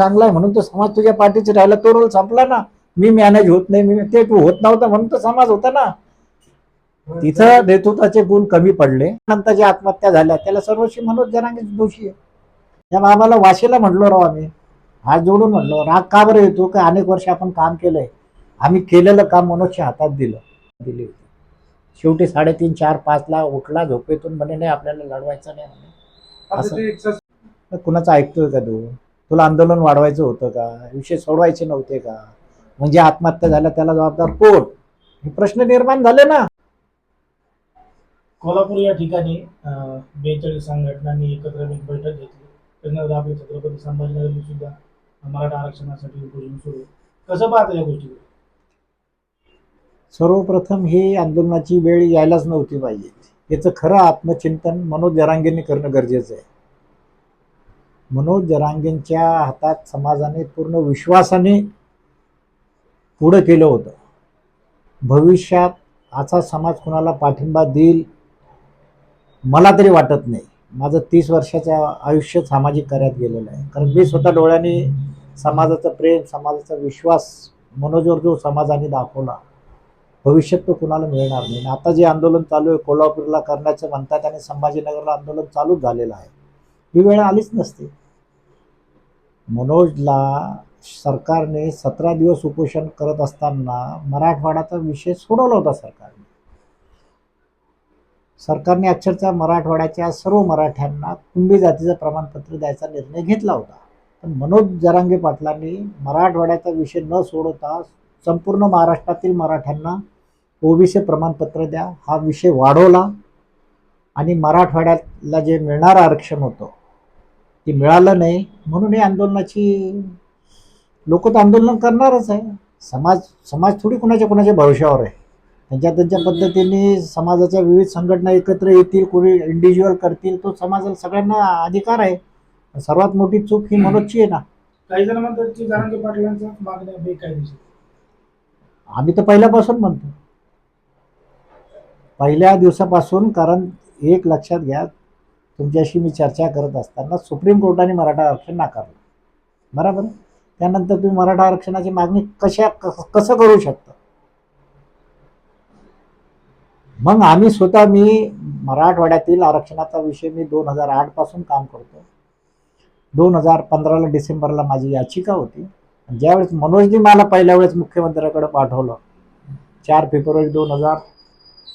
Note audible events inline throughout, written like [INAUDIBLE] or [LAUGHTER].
चांगला आहे म्हणून तो समाज तुझ्या पाठीची राहिला तो रोल संपला ना. मी मॅनेज होत नाही मी ते तू होत नव्हता म्हणून तो समाज होता ना. तिथं नेतृत्वाचे गुण कमी पडले. नंतर ज्या आत्महत्या झाल्या त्याला सर्वस्वी मनोज जरांगे दोषी आहे. त्या बाबाला वाशीला म्हटलो राव आम्ही. हात जोडून म्हटलो राग का बरं येतो? का अनेक वर्ष आपण काम केलंय. आम्ही केलेलं काम मनोजच्या हातात दिलं. दिली होती. शेवटी साडेतीन चार पाचला उठला झोपेतून म्हणे नाही आपल्याला लढवायचं नाही म्हणे. असं. कुणाचं ऐकतोय का तू? तुला आंदोलन वाढवायचं होतं का? विषय सोडवायचे नव्हते का? म्हणजे आत्महत्या झाल्या त्याला जबाबदार कोण? हे प्रश्न निर्माण झाले ना. कोल्हापूर या ठिकाणी बेचाळीस संघटनांनी एकत्र एक बैठक घेतली. त्यानंतर आपले छत्रपती संभाजीनगरमध्ये सुद्धा मराठा आरक्षणासाठी उपोषण सुरू. कसं पाहता या गोष्टी सर्वप्रथम ही आंदोलनाची वेळ यायलाच नव्हती पाहिजे. याचं खरं आत्मचिंतन मनोज जरांगेंनी करणं गरजेचं आहे. मनोज जरांगेंच्या हातात समाजाने पूर्ण विश्वासाने पुढं केलं होतं. भविष्यात असा समाज कुणाला पाठिंबा देईल मला तरी वाटत नाही. माझं तीस वर्षाचं आयुष्य सामाजिक कार्यात गेलेलं आहे. कारण मी स्वतः डोळ्याने समाजाचं प्रेम समाजाचा विश्वास मनोजवर जो समाजाने दाखवला भविष्यात तो कुणाला मिळणार नाही. आता जे आंदोलन चालू आहे कोल्हापूरला करण्याचं म्हणतात आणि संभाजीनगरला आंदोलन चालूच झालेलं आहे ही वेळ आलीच नसते. मनोजला सरकारने सतरा दिवस उपोषण करत असताना मराठवाड्याचा विषय सोडवला होता सरकारने. सरकारने अक्षरशः मराठवाड्याच्या सर्व मराठ्यांना कुंभी जातीचं प्रमाणपत्र द्यायचा निर्णय घेतला होता. पण मनोज जरांगे पाटलांनी मराठवाड्याचा विषय न सोडवता संपूर्ण महाराष्ट्रातील मराठ्यांना ओबीसी प्रमाणपत्र द्या हा विषय वाढवला आणि मराठवाड्याला जे मिळणारं आरक्षण होतं ते मिळालं नाही. म्हणून हे आंदोलनाची लोक तर आंदोलन करणारच आहे. समाज समाज थोडी कुणाच्या कुणाच्या भविष्यावर आहे. त्यांच्या त्यांच्या पद्धतीने समाजाच्या विविध संघटना एकत्र येतील कोणी इंडिव्हिज्युअल करतील तो समाजाला सगळ्यांना अधिकार आहे. सर्वात मोठी चूक ही मनोजची आहे ना. काही जण म्हणतात की जरांगे पाटलांच्या मागण्या बेकायदेशीर. आम्ही तर पहिल्यापासून म्हणतो. पहिल्या दिवसापासून कारण एक लक्षात घ्या तुमच्याशी मी चर्चा करत असताना सुप्रीम कोर्टाने मराठा आरक्षण नाकारलं. बरोबर? त्यानंतर तुम्ही मराठा आरक्षणाची मागणी कशा क- कसं करू शकता? मग आम्ही स्वतः मी मराठवाड्यातील आरक्षणाचा विषय मी दोन हजार आठपासून काम करतो दोन हजार पंधराला डिसेंबरला माझी याचिका होती. ज्यावेळेस मनोजनी मला पहिल्या वेळेस मुख्यमंत्र्याकडे पाठवलं चार फेब्रुवारी दोन हजार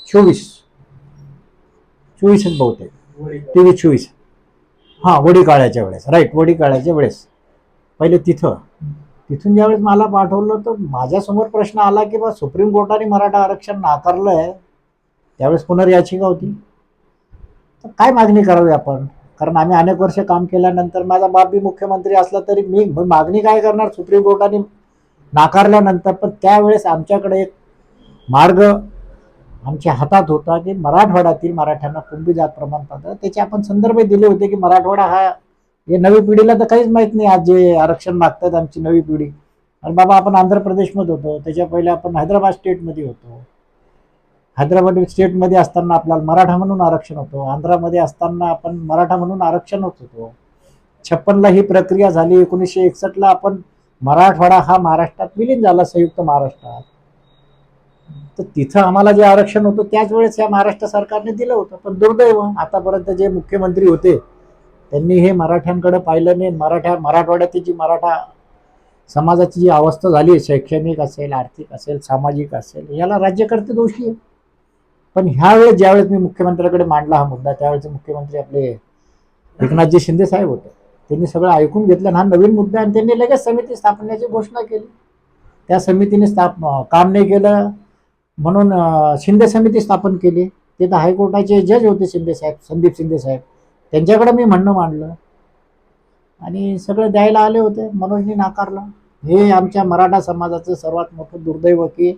चोवीस. चोवीसच बहुतेक. तेवीस चोवीस. हां वडी काळ्याच्या वेळेस. राईट वडी काळ्याच्या वेळेस. पहिले तिथं. तिथून ज्यावेळेस मला पाठवलं तर माझ्यासमोर प्रश्न आला की बा सुप्रीम कोर्टाने मराठा आरक्षण नाकारलं आहे त्यावेळेस पुनर्याचिका होती. तर काय मागणी करावी आपण? कारण आम्ही अनेक वर्ष काम केल्यानंतर माझा बाप बी मुख्यमंत्री असला तरी मी मागणी काय करणार? सुप्रीम कोर्टाने नाकारल्यानंतर. पण त्यावेळेस आमच्याकडे एक मार्ग आमच्या हातात होता की मराठवाड्यातील मराठ्यांना कुंभी जात प्रमाणपत्र. त्याचे आपण संदर्भ दिले होते की मराठवाडा हा हे नवी पिढीला तर काहीच माहीत नाही आज जे आरक्षण मागतात आमची नवी पिढी. आणि बाबा आपण आंध्र प्रदेशमध्ये होतो त्याच्या पहिले आपण हैदराबाद स्टेटमध्ये होतो. हैदराबाद स्टेटमध्ये असताना आपल्याला मराठा म्हणून आरक्षण होतं. आंध्रामध्ये असताना आपण मराठा म्हणून आरक्षण होत होतो. छप्पनला ही प्रक्रिया झाली. एकोणीसशे एकसष्टला आपण मराठवाडा हा महाराष्ट्रात विलीन झाला संयुक्त महाराष्ट्रात. तर तिथं आम्हाला जे आरक्षण होतं त्याच वेळेस या महाराष्ट्र सरकारने दिलं होतं. पण दुर्दैव आतापर्यंत जे मुख्यमंत्री होते त्यांनी हे मराठ्यांकडे पाहिलं नाही. मराठ्या मराठवाड्यातील जी मराठा समाजाची जी अवस्था झाली आहे शैक्षणिक असेल आर्थिक असेल सामाजिक असेल याला राज्यकर्ते दोषी आहे पण ह्यावेळेस ज्यावेळेस मी मुख्यमंत्र्याकडे मांडला हा मुद्दा त्यावेळेस मुख्यमंत्री आपले एकनाथजी शिंदे साहेब होते. त्यांनी सगळं ऐकून घेतलं आणि हा नवीन मुद्दा आणि त्यांनी लगेच समिती स्थापण्याची घोषणा केली. त्या समितीने स्थाप काम नाही केलं. म्हणून शिंदे समिती स्थापन केली. ते तर हायकोर्टाचे जज होते शिंदे साहेब संदीप शिंदे साहेब. त्यांच्याकडे मी म्हणणं मांडलं. आणि सगळं द्यायला आले होते. मनोजनी नाकारलं. हे आमच्या मराठा समाजाचं सर्वात मोठं दुर्दैव की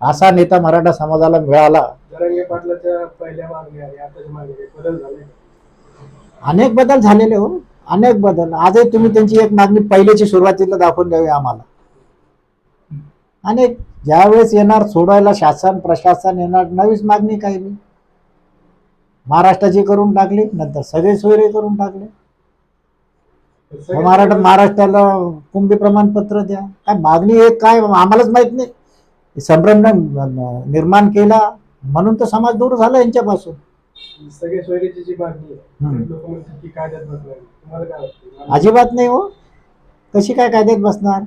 असा नेता मराठा समाजाला मिळाला. अनेक बदल झालेले हो. अनेक बदल. आजही तुम्ही त्यांची एक मागणी पहिल्याची सुरुवातीला दाखवून द्यावी आम्हाला. अनेक ज्यावेळेस येणार सोडायला शासन प्रशासन येणार नवीच मागणी काही नाही. महाराष्ट्राची करून टाकली नंतर सगळे सोयरे करून टाकले. मराठा महाराष्ट्राला कुंभी प्रमाणपत्र द्या. काय मागणी आहे काय आम्हालाच माहीत नाही. संभ्रम निर्माण केला म्हणून तर समाज दूर झाला यांच्यापासून. सगळे सोयरीची जी मागणी अजिबात नाही हो. कशी काय कायद्यात बसणार?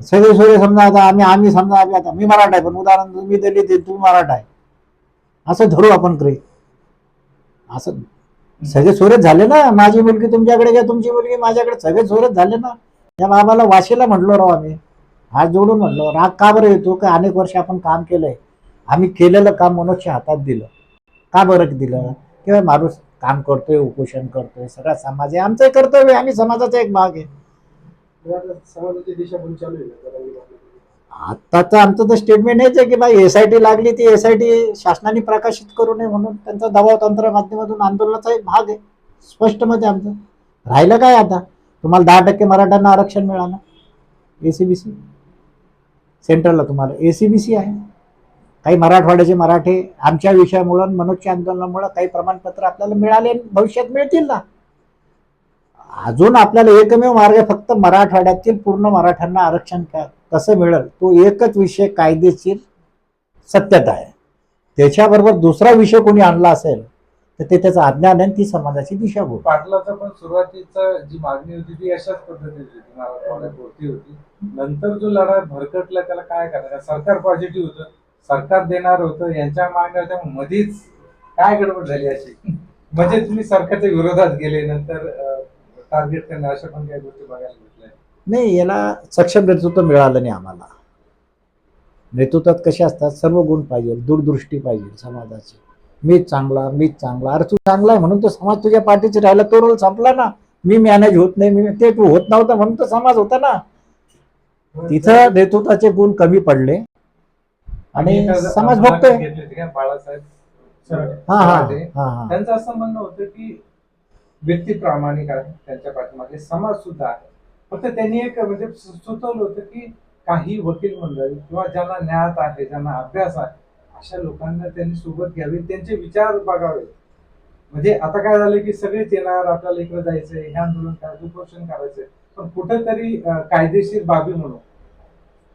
सगळे सोयरे समजा आता आम्ही आम्ही समजा आम्ही आता मी मराठा आहे पण उदाहरण मी दिली ते तू मराठा आहे. असं धरू आपण करे असं सगळे सोरेच झाले ना माझी मुलगी तुमच्याकडे घ्या तुमची मुलगी माझ्याकडे सगळे सोरेच झाले ना. या बाबाला वाशीला म्हटलो राव आम्ही. हात जोडून म्हणलो राग का बरं येतो? का अनेक वर्ष आपण काम केलंय? आम्ही केलेलं काम मनोजच्या हातात दिलं. का बरं दिलं? किंवा माणूस काम करतोय उपोषण करतोय सगळा समाज आहे आमचं कर्तव्य आम्ही समाजाचा एक भाग आहे. समाजाची दिशाभूल चालू आहे आत्ताचं आमचं तर स्टेटमेंट हेच आहे की बाई एस आय टी लागली ती एस आय टी शासनाने प्रकाशित करू नये म्हणून त्यांचा दबाव तंत्र माध्यमातून आंदोलनाचा एक भाग आहे. स्पष्टमध्ये आमचं. राहिलं काय आता? तुम्हाला दहा टक्के मराठ्यांना आरक्षण मिळालं. एसीबीसी सेंट्रलला तुम्हाला. एसीबीसी आहे. काही मराठवाड्याचे मराठे आमच्या विषयामुळं मनोजच्या आंदोलनामुळं काही प्रमाणपत्र आपल्याला मिळाले भविष्यात मिळतील ना? अजून आपल्याला एकमेव मार्ग आहे फक्त मराठवाड्यातील पूर्ण मराठ्यांना आरक्षण कसं मिळेल तो एकच विषय कायदेशीर सत्यता आहे. त्याच्याबरोबर दुसरा विषय कोणी आणला असेल तर ते त्याचं अज्ञान आहे आणि ती समाजाची दिशा बोल पाटलाचा पण सुरुवातीचा जी मागणी होती ती अशाच पद्धतीची होती. होती. नंतर जो लढा भरकटला त्याला काय करणार? सरकार पॉझिटिव्ह होतं सरकार देणार होतं यांच्या मागण्या होत्या मध्येच काय गडबड झाली अशी? [LAUGHS] म्हणजे तुम्ही सरकारच्या विरोधात गेले नंतर टार्गेट करणे अशा पण काही गोष्टी बघायला भेटल्या नाही याला सक्षम नेतृत्व मिळालं नाही आम्हाला. नेतृत्वात कसे असतात? सर्व गुण पाहिजे दूरदृष्टी पाहिजे समाजाची. मीच चांगला मीच चांगला. अरे तू चांगला आहे म्हणून तो समाज तुझ्या पाठीचे राहिला. तो रोल संपला ना. मी मॅनेज होत नाही मी ते तू होत नव्हता म्हणून तो समाज होता ना. तिथं नेतृत्वाचे गुण कमी पडले. आणि समाज बघतोय. बाळासाहेब. हा हा. हा हा. त्यांचं असं म्हणणं होतं की व्यक्ती प्रामाणिक आहे त्यांच्या पाठीमागे समाज सुद्धा आहे. फक्त त्यांनी एक म्हणजे सुचवलं होतं की काही वकील मंडळी किंवा ज्यांना ज्ञात आहे ज्यांना अभ्यास आहे अशा लोकांना त्यांनी सोबत घ्यावे त्यांचे विचार बघावे. म्हणजे आता काय झालं की सगळेच येणार आपल्याला इकडे जायचंय हे आंदोलन करायचं उपोषण करायचंय. पण कुठेतरी कायदेशीर बाबी म्हणून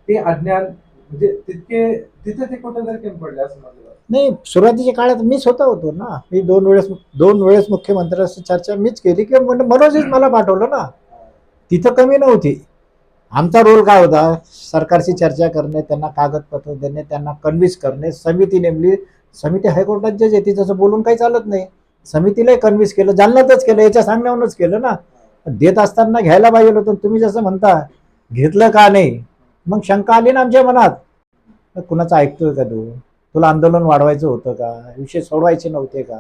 ते अज्ञान म्हणजे तितके तिथे ते कुठेतरी कमी पडले असं माझं. नाही सुरुवातीच्या काळात मी स्वतः होतो ना. मी दोन वेळेस दोन वेळेस मुख्यमंत्र्यांशी चर्चा मीच केली की म्हणजे मनोजच मला पाठवलं ना. तिथं कमी नव्हती. आमचा रोल काय होता? सरकारशी चर्चा करणे त्यांना कागदपत्र देणे त्यांना कन्व्हिन्स करणे. समिती नेमली. समिती हायकोर्टात जज आहे. तिचं बोलून काही चालत नाही. समितीलाही कन्व्हिन्स केलं. जालन्यातच केलं. याच्या सांगण्यावरूनच केलं ना. देत असताना घ्यायला पाहिजे होतं. तुम्ही जसं म्हणता घेतलं का नाही? मग शंका आली ना आमच्या मनात. कुणाचं ऐकतोय का तू? तुला आंदोलन वाढवायचं होतं का? विषय सोडवायचे नव्हते का?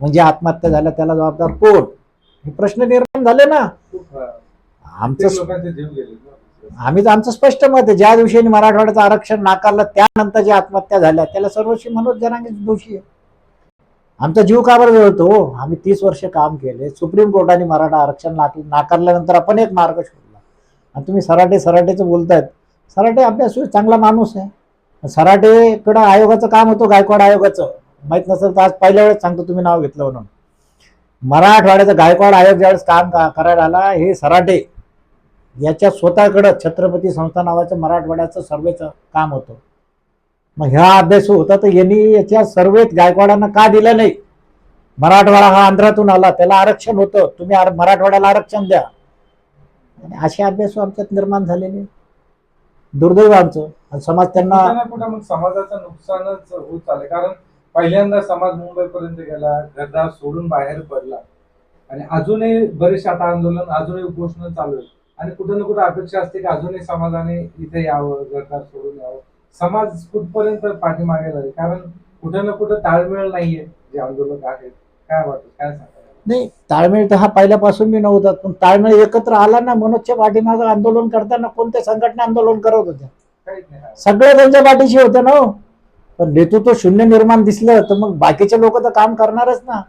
म्हणजे आत्महत्या झाल्या त्याला जबाबदार कोण? हे प्रश्न निर्माण झाले ना. आमचं. आम्ही तर आमचं स्पष्ट मत आहे. ज्या दिवशी मराठवाड्याचं आरक्षण नाकारलं त्यानंतर ज्या आत्महत्या झाल्या त्याला सर्वस्वी मनोज जनांगे दोषी आहे. आमचा जीव का बरं जळतो? आम्ही तीस वर्ष काम केले. सुप्रीम कोर्टाने मराठा आरक्षण नाक नाकारल्यानंतर आपण एक मार्ग शोधला. आणि तुम्ही सराटे सराटेचं बोलतायत. सराटे अभ्यासू चांगला माणूस आहे. सराटेकडं आयोगाचं काम होतं गायकवाड आयोगाचं. माहीत नसेल तर आज पहिल्या वेळेस सांगतो तुम्ही नाव घेतलं म्हणून. मराठवाड्याचं गायकवाड आयोग ज्यावेळेस काम का- करायला आला हे सराटे याच्या स्वतःकडं छत्रपती संस्था नावाचं मराठवाड्याचं सर्वेचं काम होतं. मग ह्या अभ्यास होता तर यांनी याच्या सर्वेत गायकवाडांना का दिलं नाही? मराठवाडा हा आंध्रातून आला त्याला आरक्षण होतं. तुम्ही मराठवाड्याला आरक्षण द्या. आणि असे अभ्यास आमच्यात निर्माण झालेले. दुर्दैव आमचं आणि समाज त्यांना कुठं ना कुठं मग समाजाचं नुकसानच होत चाललंय. कारण पहिल्यांदा समाज मुंबईपर्यंत गेला घरदार सोडून बाहेर पडला. आणि अजूनही बरेचसे आता आंदोलन अजूनही उपोषण चालू आहे आणि कुठं ना कुठं अपेक्षा असते की अजूनही समाजाने इथे यावं घरदार सोडून यावं. समाज कुठपर्यंत पाठीमागे झाले कारण कुठं ना कुठं ताळमेळ नाहीये जे आंदोलक आहेत. काय वाटत? काय सांग नाही ताळमेळ तर हा पहिल्यापासून मी नव्हता पण ताळमेळ एकत्र आला ना मनोजच्या पाठीमागं आंदोलन करताना कोणत्या संघटना आंदोलन करत होत्या? सगळ्या सगळे त्यांच्या पाठीशी होते ना हो. पण नेतृत्व शून्य निर्माण दिसलं तर मग बाकीचे लोक तर काम करणारच ना.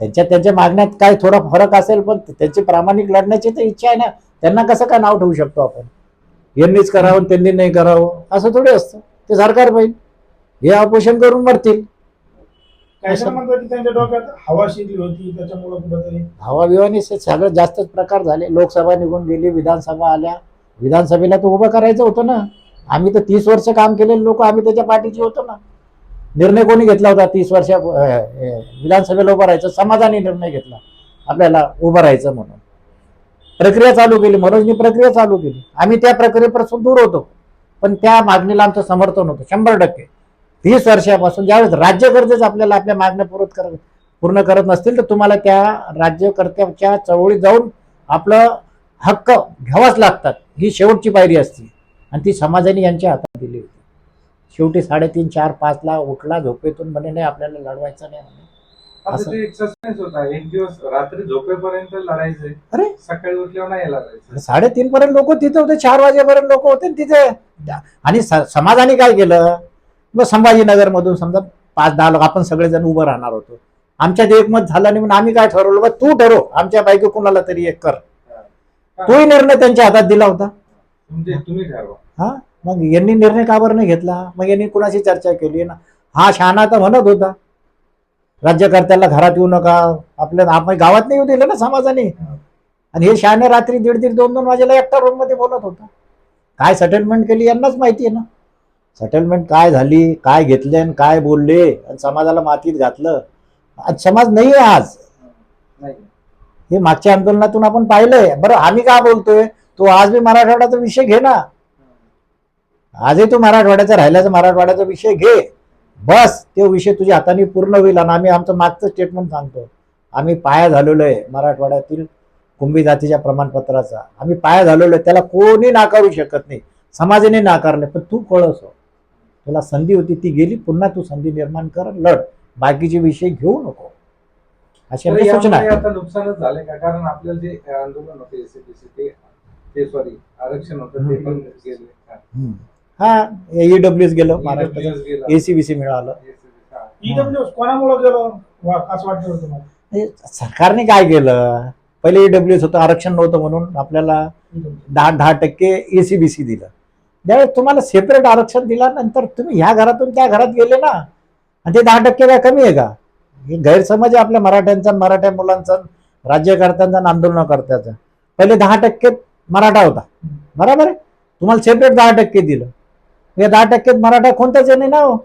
त्यांच्या त्यांच्या मागण्यात काय थोडा फरक असेल पण त्यांची प्रामाणिक लढण्याची तर इच्छा आहे ना. त्यांना कसं काय नाव ठेवू शकतो आपण? यांनीच करावं त्यांनी नाही करावं असं थोडी असतं. ते सरकार पाहिजे. हे ऑपरेशन करून मरतील. काही म्हणतात की त्यांच्या डोक्यात हवा शिरली होती त्याच्यामुळे कुठंतरी? जास्तच प्रकार झाले. लोकसभा निघून गेली विधानसभा आल्या. विधानसभेला तर उभं करायचं होतं ना. आम्ही तर तीस वर्ष काम केलेले लोक आम्ही त्याच्या पाठीचे होतो ना. निर्णय कोणी घेतला होता तीस वर्ष विधानसभेला उभं राहायचं? समाजाने निर्णय घेतला. आपल्याला उभं राहायचं म्हणून. प्रक्रिया चालू केली. मनोजनी प्रक्रिया चालू केली. आम्ही त्या प्रक्रियेपासून दूर होतो. पण त्या मागणीला आमचं समर्थन होतं. शंभर टक्के. तीस वर्षापासून ज्यावेळेस राज्यकर्तेच आपल्याला आपल्या मागण्या पूर्ण करत पूर्ण करत नसतील तर तुम्हाला त्या राज्यकर्त्याच्या चळवळीत जाऊन आपलं हक्क घ्यावाच लागतात. ही शेवटची पायरी असते. आणि ती समाजाने यांच्या हातात दिली होती. शेवटी साडेतीन चार पाचला उठला झोपेतून म्हणे नाही आपल्याला लढवायचं नाही म्हणे. आता असं- ते एक सस्पेन्स होता. एक दिवस रात्री झोपेपर्यंत लढायचे. अरे! सकाळी उठल्यावर नाही लढायचं. साडेतीन पर्यंत लोक तिथे होते चार वाजेपर्यंत लोक होते तिथे आणि समाजाने काय केलं? मग संभाजीनगर मधून समजा पाच दहा लोक आपण सगळेजण उभं राहणार होतो. आमच्यात एकमत झालं नाही म्हणून आम्ही काय ठरवलं बा तू ठरव आमच्या पैकी कुणाला तरी एक कर. तोही निर्णय त्यांच्या हातात दिला होता. म्हणजे हा? मग यांनी निर्णय का बरं नाही घेतला? मग यांनी कुणाशी चर्चा केली? ना हा शहाणा तर म्हणत होता. राज्यकर्त्याला घरात येऊ नका. आपल्या आपण गावात नाही येऊ दिलं ना समाजाने. आणि हे शहाणे रात्री दीड दीड दोन दोन वाजेला एकटा रूममध्ये बोलत होता. काय सेटलमेंट केली यांनाच माहिती आहे ना. सेटलमेंट काय झाली काय घेतले आणि काय बोलले आणि समाजाला मातीत घातलं? आज समाज नाही आहे आज हे मागच्या आंदोलनातून आपण पाहिलंय. बरं आम्ही का बोलतोय? तो आज मी मराठवाड्याचा विषय घे ना. आजही तू मराठवाड्याचा राहिल्याचा मराठवाड्याचा विषय घे. बस तो विषय तुझ्या हाताने पूर्ण होईल आणि आम्ही आमचं मागचं स्टेटमेंट सांगतो. आम्ही पाया झालेलो आहे मराठवाड्यातील कुंभी जातीच्या प्रमाणपत्राचा. आम्ही पाया झालेलो आहे त्याला कोणी नाकारू शकत नाही. समाजाने नाकारले पण तू कळस हो तुला संधी होती ती गेली पुन्हा तू संधी निर्माण कर लढ. बाकीचे विषय घेऊ नको. अशी सूचना यामुळे आहे. आता नुकसानच झालंय का? कारण आपल्याला जे आंदोलन होते एसीबीसी ते ते सॉरी आरक्षण होतं ते पण गेले. हा. हम्म. हा ईडब्ल्यूएस गेलं महाराष्ट्राचं. EWS गेला. एसीबीसी मिळालं. ईडब्ल्यू कोणामुळे गेलो? वा- असं वाटतं होतं हे सरकारने काय केलं? पहिले ईडब्ल्यूएस होतं आरक्षण नव्हतं म्हणून आपल्याला EWS. दहा दहा टक्के एसीबीसी दिलं. त्यावेळेस तुम्हाला सेपरेट आरक्षण दिल्यानंतर तुम्ही ह्या घरातून त्या घरात गेले ना आणि ते दहा टक्के काय कमी आहे का? हे गैरसमज आहे आपल्या मराठ्यांचा मराठ्या मुलांचा राज्यकर्त्यांचा आणि आंदोलनकर्त्याचा. पहिले दहा टक्के मराठा होता. बरोबर आहे? तुम्हाला सेपरेट दहा टक्के दिलं. या दहा टक्क्यात मराठा कोणत्याच येणे ना हो?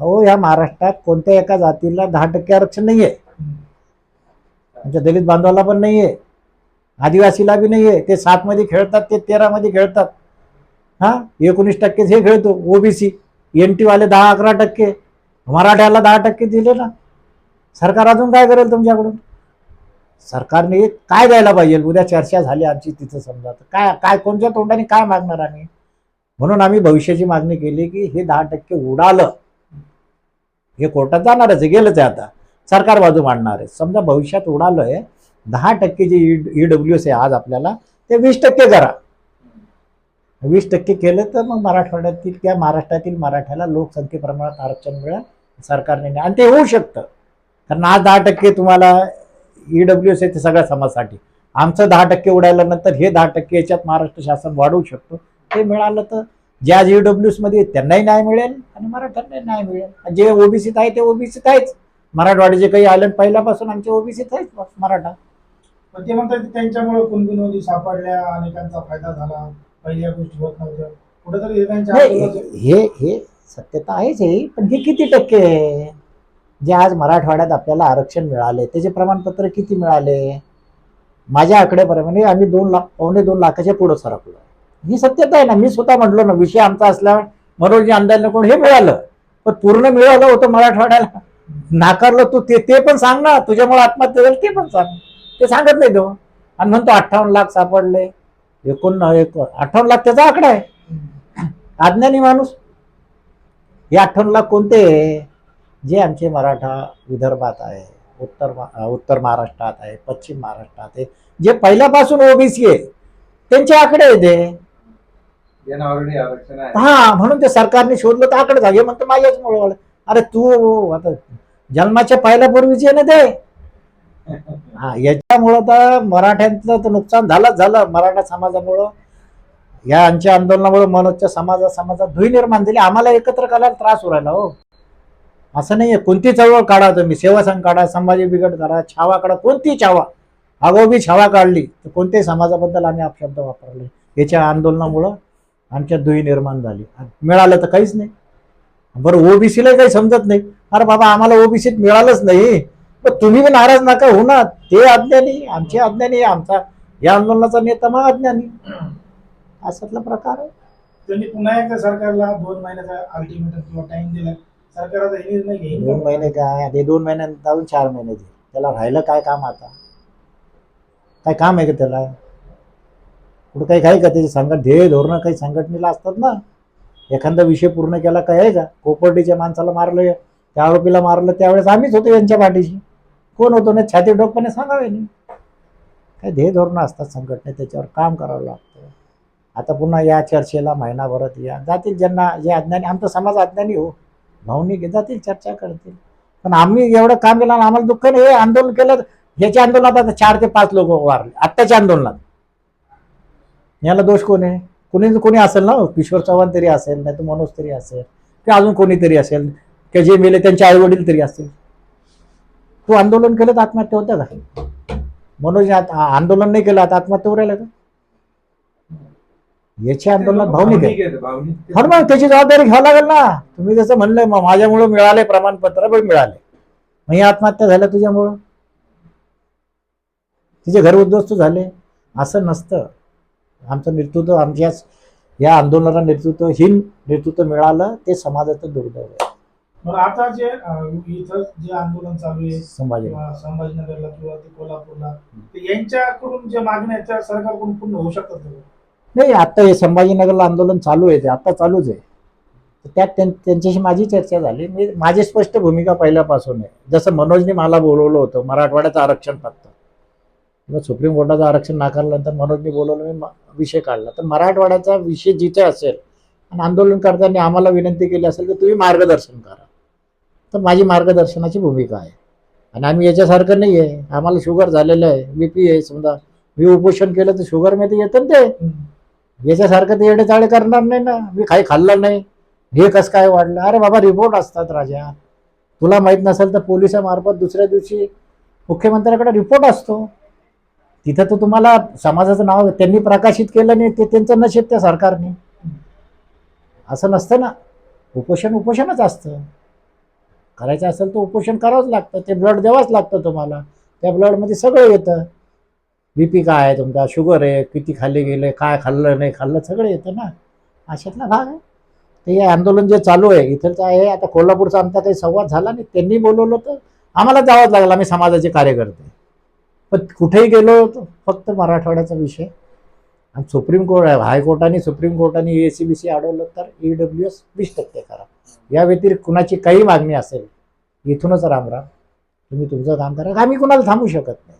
अहो या महाराष्ट्रात कोणत्या एका जातीला दहा टक्के आरक्षण नाही आहे आमच्या दलित बांधवाला पण नाहीये. आदिवासीला बी नाहीये. ते सात मध्ये खेळतात ते तेरा मध्ये खेळतात. हा एकोणीस टक्केच हे खेळतो ओबीसी एन टीवाले दहा अकरा टक्के मराठ्याला दहा टक्के दिले ना. सरकार अजून काय करेल तुमच्याकडून? सरकारने काय द्यायला पाहिजे? उद्या चर्चा झाली आमची तिथं समजा. तर काय काय कोणत्या तोंडाने काय मागणार आम्ही? म्हणून आम्ही भविष्याची मागणी केली की हे दहा टक्के उडालं. हे कोर्टात जाणारच आहे गेलंच आहे आता. सरकार बाजू मांडणार आहे. समजा भविष्यात उडालं आहे दहा टक्के जे ई डब्ल्यू एस आहे आज आपल्याला ते वीस टक्के करा. वीस टक्के केलं तर मग मराठवाड्यातील किंवा महाराष्ट्रातील मराठ्याला लोकसंख्येप्रमाणात आरक्षण मिळेल सरकारने आणि ते होऊ शकतं. कारण आज दहा टक्के तुम्हाला ईडब्ल्यू एस आहे ते सगळ्या समाजासाठी. आमचं दहा टक्के उडायला नंतर हे दहा टक्के याच्यात महाराष्ट्र शासन वाढवू शकतो. ते मिळालं तर ज्या ईडब्ल्यू ई मध्ये आहेत त्यांनाही न्याय मिळेल आणि मराठ्यांनाही न्याय मिळेल. आणि जे ओबीसीत आहे ते ओबीसीत आहेच. मराठवाड्याचे काही आले पहिल्यापासून आमचे ओबीसीत आहेच मराठा. पण ते म्हणतात की त्यांच्यामुळे नोंदी सापडल्या अनेकांचा फायदा झाला. पहिल्या गोष्टी होत नव्हत्या. कुठेतरी हे त्यांच्या नाही आंदोलनाचं- हे हे सत्यता आहेच आहे पण हे किती टक्के आहे? जे आज मराठवाड्यात आपल्याला आरक्षण मिळाले त्याचे प्रमाणपत्र किती मिळाले? माझ्या आकडेप्रमाणे आम्ही दोन लाख पावणे दोन लाखाच्या पुढे सरकलो ही सत्यता आहे ना मी स्वतः म्हटलो ना विषय आमचा असल्यावर मनोजी अंदाज कोण हे मिळालं? पण पूर्ण मिळालं होतं मराठवाड्याला. नाकारलं तू ते ते पण सांग ना तुझ्यामुळे आत्महत्या झाली ते पण सांग. ते सांगत नाही तो. आणि म्हणतो अठ्ठावन्न लाख सापडले. एकूण एक अठ्ठावन्न लाख त्याचा आकडा आहे. अज्ञानी माणूस. हे अठ्ठावन्न लाख कोणते? जे आमचे मराठा विदर्भात आहे उत्तर उत्तर महाराष्ट्रात आहे पश्चिम महाराष्ट्रात आहे जे पहिल्यापासून ओबीसी आहे त्यांचे आकडे आहे. ते हा म्हणून ते सरकारने शोधलं तर आकडे झाले. म्हणतो माझ्याच मुळे. अरे तू आता जन्माच्या पहिल्यापूर्वीचे आहे ना ते. हा याच्यामुळं तर मराठ्यांचं तर नुकसान झालंच झालं मराठा समाजामुळं. या आमच्या आंदोलनामुळे मनोजच्या समाजा समाजात धुई निर्माण झाली. आम्हाला एकत्र करायला त्रास होऊ राहिला हो. असं नाहीये कोणती चळवळ काढा तुम्ही सेवा संघ काढा संभाजी बिगट करा छावा काढा कोणती छावा? आगोबी छावा काढली तर कोणत्याही समाजाबद्दल आम्ही अपशब्द वापरले. याच्या आंदोलनामुळं आमच्या दुही निर्माण झाली. मिळालं तर काहीच नाही. बरं ओबीसीला काही समजत नाही. अरे बाबा आम्हाला ओबीसीत मिळालंच नाही. तुम्ही नाराज नका हो ना. ते अज्ञानी आमचे अज्ञानी आमचा या आंदोलनाचा नेता मग अज्ञानी. असातला प्रकार आहे. त्यांनी पुन्हा एकदा सरकारला दोन महिन्याचा अल्टिमेटम किंवा टाइम दिला. हे निर्णय घेईल दोन महिने काय ते दोन महिन्यात जाऊन चार महिने दे त्याला राहिलं काय काम आता? काय काम आहे का त्याला? कुठं काही काय का त्याची संघट ध्येय धोरणं काही संघटनेला असतात ना. एखादा विषय पूर्ण केला काय आहे का? कोपर्डीच्या माणसाला मारलं त्या आरोपीला मारलं त्यावेळेस आम्हीच होतो यांच्या पाठीशी. कोण होतो ना छाती डोकपणे सांगावे नाही. काय ध्येय धोरणं असतात संघटने त्याच्यावर काम करावं लागतं. आता पुन्हा या चर्चेला महिनाभरात या. जातील ज्यांना जे अज्ञानी आमचा समाज अज्ञानी हो. भावनिक जातील चर्चा करतील. पण आम्ही एवढं काम केलं आणि आम्हाला दुःख नाही. हे आंदोलन केलं याच्या आंदोलनात आता चार ते पाच लोक वारले. आत्ताच्या आंदोलनात. याला दोष कोण आहे? कोणी कोणी असेल ना हो? किशोर चव्हाण तरी असेल नाही तर मनोज तरी असेल किंवा अजून कोणीतरी असेल की जे मेले त्यांचे आई वडील तरी असतील तू आंदोलन केलं तर आत्महत्या होत्या का? मनोज आंदोलन नाही केलं आता आत्महत्या राहिलं का? याची आंदोलनात भावनिक हो मग त्याची जबाबदारी घ्यावं लागेल ना. तुम्ही जसं म्हणलंय मग माझ्यामुळं मिळाले प्रमाणपत्र पण मिळाले मग आत्महत्या झाल्या तुझ्यामुळं? तिचे घर उद्ध्वस्त झाले. असं नसतं. आमचं नेतृत्व आमच्या या आंदोलनाला नेतृत्व ही नेतृत्व मिळालं ते समाजाचं दुर्दैव आहे. बरं आता जे इथं जे आंदोलन चालू आहे संभाजी किंवा संभाजीनगरला किंवा ते कोल्हापूरला यांच्याकडून जे मागण्या आहेत त्या सरकारकडून पूर्ण होऊ शकतात? नाही आता हे संभाजीनगरला आंदोलन चालू आहे ते आता चालूच आहे. तर त्यात त्यां- त्यांच्याशी माझी चर्चा झाली. मी माझी स्पष्ट भूमिका पहिल्यापासून आहे. जसं मनोजने मला बोलवलं होतं मराठवाड्याचं आरक्षण फक्त. किंवा सुप्रीम कोर्टाचं आरक्षण नाकारल्यानंतर मनोजने बोलवलं मी विषय काढला. तर मराठवाड्याचा विषय जिथे असेल आणि आंदोलन करताना आम्हाला विनंती केली असेल की तुम्ही मार्गदर्शन करा. तर माझी मार्गदर्शनाची भूमिका आहे. आणि आम्ही याच्यासारखं नाही आहे आम्हाला शुगर झालेलं आहे. बी पी आहे समजा. मी उपोषण केलं तर शुगरमध्ये येतं ना ते. याच्यासारखं ते येडे चाळे करणार नाही ना. मी काही खाल्लं नाही. हे कसं काय वाढलं? अरे बाबा रिपोर्ट असतात राजा. तुला माहीत नसेल तर पोलिसामार्फत दुसऱ्या दिवशी मुख्यमंत्र्याकडे रिपोर्ट असतो. तिथं तर तुम्हाला समाजाचं नाव त्यांनी प्रकाशित केलं नाही. ते त्यांचं नशेत त्या सरकारने. असं नसतं ना. उपोषण उपोषणच असतं. करायचं असेल तर उपोषण करावंच लागतं. ते ब्लड द्यावंच लागतं तुम्हाला. त्या ब्लडमध्ये सगळं येतं. बी पी काय आहे तुमचा? शुगर आहे. किती खाल्ले गेले? काय खाल्लं नाही खाल्लं? सगळं येतं ना. अशातला भाग आहे. ते हे आंदोलन जे चालू आहे इथलचं आहे. आता कोल्हापूरचा आमचा काही संवाद झाला नाही. त्यांनी बोलवलं तर आम्हाला जावंच लागलं. आम्ही समाजाचे कार्यकर्ते. पण कुठेही गेलो होतो. फक्त मराठवाड्याचा विषय. आणि सुप्रीम कोर्ट हायकोर्टाने सुप्रीम कोर्टाने ए सी बी सी अडवलं तर ई डब्ल्यू एस वीस टक्के करा. या व्यतिरिक्त कुणाची काही मागणी असेल इथूनच रामराम तुम्ही तुमचं काम करा. आम्ही कुणाला थांबू शकत नाही.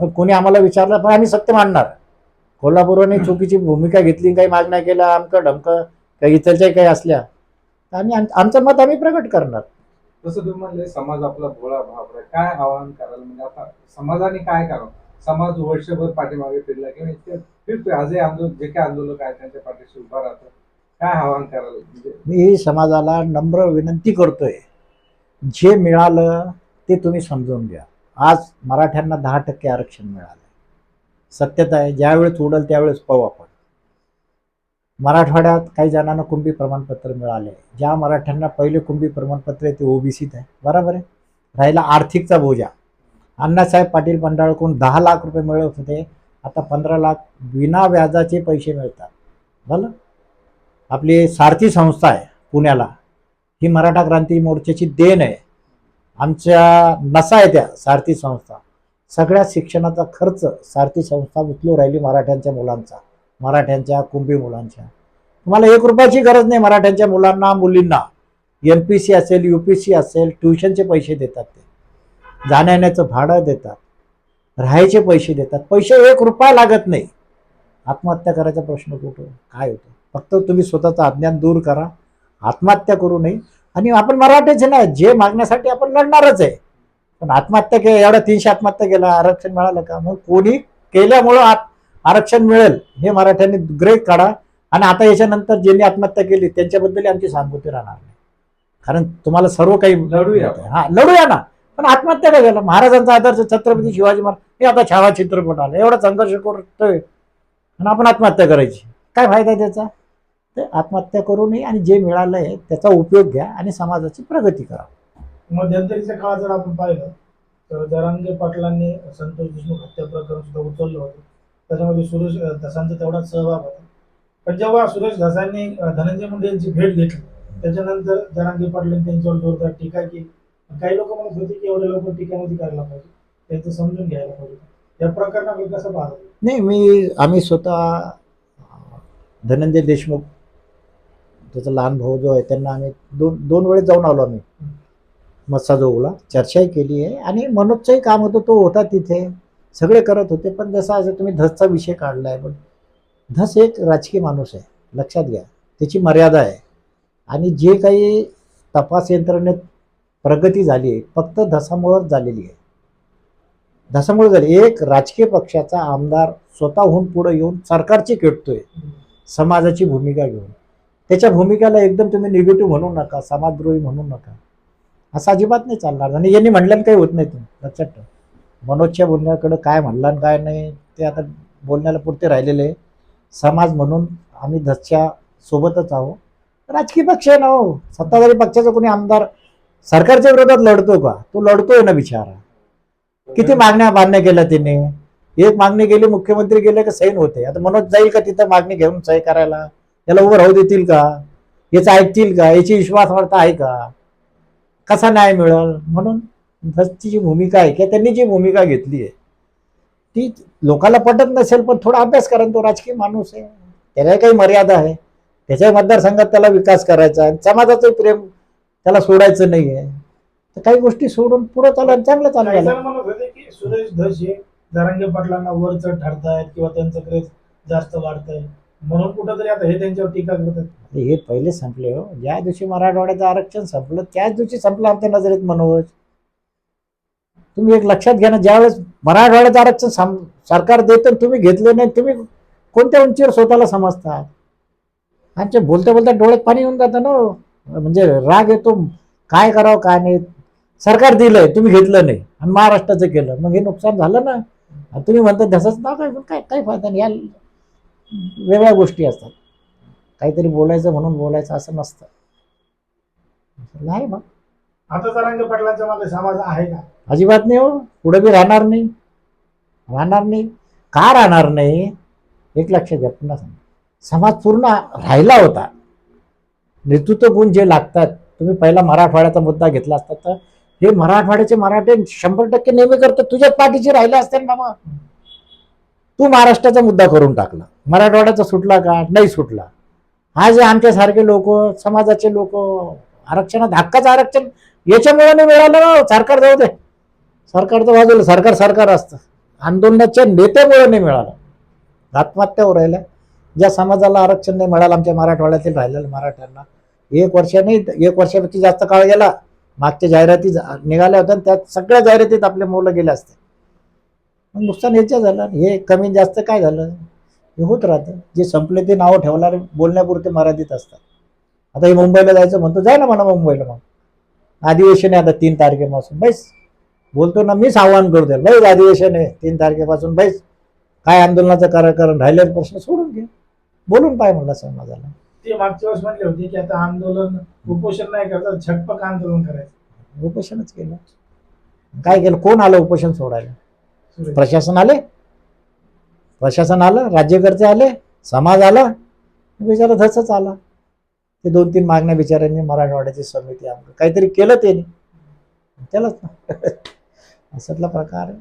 पण कोणी आम्हाला विचारलं पण आम्ही सत्य मांडणार. कोल्हापूरने चुकीची भूमिका घेतली काही मागण्या केल्या आमकं ढमकं काही इतरच्या काही असल्या तर आम्ही आमचं मत आम्ही प्रकट करणार. तसं तुम्ही म्हणले समाज आपला भोळा भाबरा काय आवाहन कराल? म्हणजे आता समाजाने काय करावं? समाज वर्षभर पाठीमागे फिरला किंवा इतके फिरतोय. आजही आंदोलन जे काही आंदोलक आहेत त्यांच्या पाठीशी उभा राहतात. काय आवाहन म्हणजे मी समाजाला नम्र विनंती करतोय. जे मिळालं ते तुम्ही समजून घ्या. आज मराठ्यांना दहा टक्के आरक्षण मिळालं. सत्यता आहे ज्यावेळेस उडल त्यावेळेस पाहू आपण. मराठवाड्यात काही जणांना कुंभी प्रमाणपत्र मिळाले. ज्या मराठ्यांना पहिले कुंभी प्रमाणपत्र आहे ते ओबीसीत आहे. बरोबर आहे? राहिला आर्थिकचा बोजा. अण्णासाहेब पाटील पंढाळकडून दहा लाख रुपये मिळत होते. आता पंधरा लाख विना व्याजाचे पैसे मिळतात. झालं? आपली सारथी संस्था आहे पुण्याला. ही मराठा क्रांती मोर्चाची देण आहे. आमच्या नसा आहे त्या सारथी संस्था. सगळ्या शिक्षणाचा खर्च सारथी संस्था उचलू राहिली मराठ्यांच्या मुलांचा मराठ्यांच्या कुंभी मुलांच्या. तुम्हाला एक रुपयाची गरज नाही मराठ्यांच्या मुलांना मुलींना. एम पी सी असेल यू पी सी असेल ट्युशनचे पैसे देतात ते. जाण्यायेण्याचं भाडं देतात. राहायचे पैसे देतात. पैसे एक रुपया लागत नाही. आत्महत्या करायचा प्रश्न कुठं? काय होतो? फक्त तुम्ही स्वतःचं अज्ञान दूर करा आत्महत्या करू नये. आणि आपण मराठीच नाही जे मागण्यासाठी आपण लढणारच आहे. पण आत्महत्या के एवढ्या तीनशे आत्महत्या केल्या आरक्षण मिळालं का? मग कोणी केल्यामुळं आरक्षण मिळेल हे मराठ्यांनी ग्रेट काढा. आणि आता याच्यानंतर ज्यांनी आत्महत्या केली त्यांच्याबद्दल आमची सहानुभूती राहणार नाही. कारण तुम्हाला सर्व काही लढूया. हा लढूया ना. पण आत्महत्या काय झालं? महाराजांचा आदर्श छत्रपती शिवाजी महाराज हे आता छावा चित्रपट आला. एवढा संघर्ष करतोय. आणि आपण आत्महत्या करायची. काय फायदा त्याचा? ते आत्महत्या करू नये आणि जे मिळालं आहे त्याचा उपयोग घ्या आणि समाजाची प्रगती करा. मध्यंतरीच्या काळात जर आपण पाहिलं तर जरांगे पाटलांनी संतोष देशमुख हत्या प्रकरण सुद्धा उचललं होतं. त्याच्यामध्ये सुरेश धसांचा तेवढाच सहभाग होता. पण जेव्हा सुरेश धसांनी धनंजय मुंडे यांची भेट घेतली त्याच्यानंतर जरांगे पाटलांनी त्यांच्यावर जोरदार टीका केली. काही लोक म्हणत होते की एवढे लोक टीकेमध्ये करायला पाहिजे. त्यांचं समजून घ्यायला पाहिजे. या प्रकरणाकडे कसं पाहतो नाही मी आम्ही स्वतः धनंजय देशमुख त्याचा लहान भाऊ जो आहे त्यांना आम्ही दोन दोन वेळेस जाऊन आलो आम्ही. मत्साजोगला चर्चाही केली आहे. आणि मनोजचंही काम होतं तो होता तिथे. सगळे करत होते. पण जसं असं तुम्ही धसचा विषय काढला आहे पण धस एक राजकीय माणूस आहे. लक्षात घ्या. त्याची मर्यादा आहे. आणि जे काही तपास यंत्रणेत प्रगती झाली आहे फक्त धसामुळंच झालेली आहे. धसामुळे झाली. एक राजकीय पक्षाचा आमदार स्वतःहून पुढे येऊन सरकारची खेटतोय समाजाची भूमिका घेऊन. त्याच्या भूमिकेला एकदम तुम्ही निगेटिव्ह म्हणू नका समाजद्रोही म्हणू नका. असं अजिबात नाही चालणार. आणि यांनी म्हणल्यानं काही होत नाही तुम्ही. लक्षात ठेवा. मनोजच्या बोलण्याकडं काय म्हणलं आणि काय नाही ते आता बोलण्याला पुरते राहिलेले समाज म्हणून आम्ही धसच्या सोबतच आहोत राजकीय पक्ष आहे ना हो. सत्ताधारी पक्षाचा कोणी आमदार सरकारच्या विरोधात लढतो का? तो लढतोय ना बिचारा. किती मागण्या मान्य केल्या त्याने एक मागणी गेली मुख्यमंत्री गेले का सैन होते? आता मनोज जाईल का तिथं मागणी घेऊन सही करायला? याला उभं राहू देतील का? याचं ऐकतील का? याची विश्वासार्हता आहे का? कसा न्याय मिळेल? म्हणून धसची जी भूमिका आहे किंवा त्यांनी जी भूमिका घेतली आहे ती लोकांना पटत नसेल पण थोडा अभ्यास करा तो. राजकीय माणूस आहे. त्याला काही मर्यादा आहे. त्याच्या मतदारसंघात त्याला विकास करायचा आहे. समाजाचं प्रेम त्याला सोडायचं नाही आहे. तर काही गोष्टी सोडून पुढं चालू चांगलं चालू काही की सुरेश धस हे जरांगे पाटलांना वर चढ ठरतायत किंवा त्यांचं क्रेज जास्त वाढतंय. म्हणून कुठंतरी आता हे त्यांच्यावर टीका करतात. हे पहिले संपले हो. ज्या दिवशी मराठवाड्याचं आरक्षण संपलं त्याच दिवशी संपलं आमच्या नजरेत मनोज तुम्ही एक लक्षात घ्या ना ज्यावेळेस मराठवाड्याचं आरक्षण सरकार देतं तुम्ही घेतले नाही तुम्ही कोणत्या उंचीवर स्वतःला समजता? आमच्या बोलता बोलता डोळ्यात पाणी येऊन जातं ना हो. म्हणजे राग येतो काय करावं काय नाही. सरकार दिलंय तुम्ही घेतलं नाही. आणि महाराष्ट्राचं केलं. मग हे नुकसान झालं ना. तुम्ही म्हणता तसंच ना काय काय काय फायदा नाही. या वेगळ्या गोष्टी असतात. काहीतरी बोलायचं म्हणून बोलायचं असं नसतं. नाही मग आता जरांगे पाटलांच्या मागे समाज आहे का? अजिबात नाही हो. पुढे बी राहणार नाही. राहणार नाही. का राहणार नाही? एक लक्षात घ्या पुन्हा सांग. समाज पूर्ण राहिला होता. नेतृत्व गुण जे लागतात तुम्ही पहिला मराठवाड्याचा मुद्दा घेतला असता तर हे मराठवाड्याचे मराठे शंभर टक्के नेहमी करतात. तुझ्याच पाठीचे राहिले असते ना बाबा. तू महाराष्ट्राचा मुद्दा करून टाकला. मराठवाड्याचा सुटला का? नाही सुटला. हा जे आमच्यासारखे लोक समाजाचे लोक आरक्षणात हक्काचं आरक्षण याच्यामुळे नाही मिळालं ना हो, सरकार जाऊ दे. सरकारचं बाजूला सरकार सरकार असतं. आंदोलनाच्या नेत्यामुळे नाही मिळालं. आत्महत्यावर राहिल्या. ज्या समाजाला आरक्षण नाही मिळालं आमच्या मराठवाड्यातील राहिलेलं मराठ्यांना. एक वर्षाने एक वर्षापेक्षा जास्त काळ गेला. मागच्या जाहिराती जा- निघाल्या होत्या आणि त्यात सगळ्या जाहिरातीत आपले मुलं गेले असते. नुकसान याच्या झालं. हे कमी जास्त काय झालं? हे होत राहतं. जे संपले ते नावं ठेवणारे बोलण्यापुरते मर्यादित असतात. आता हे मुंबईला जायचं म्हणतो जाय ना म्हणा मुंबईला मग. अधिवेशन आहे आता तीन तारखेपासून. बैस. बोलतो ना मीच आव्हान करतो. बैस अधिवेशन आहे तीन तारखेपासून बैस. काय आंदोलनाचं कार्यक्रम राहिलेले प्रश्न सोडून घे. बोलून पाय म्हणलं समाजाला. ते मागच्या वेळेस म्हटले होते की आता आंदोलन उपोषण नाही करतात झटपक आंदोलन करायचं. उपोषणच केलं. काय केलं? कोण आलं उपोषण सोडायला. प्रशासन आले. प्रशासन आलं राज्यकर्ते आले समाज आला. बिचारा धसच आला. ते दोन तीन मागण्या बिचाऱ्यांनी मराठवाड्याची समिती आमचं काहीतरी केलं त्यांनी. त्यालाच ना. [LAUGHS] असातला प्रकार आहे.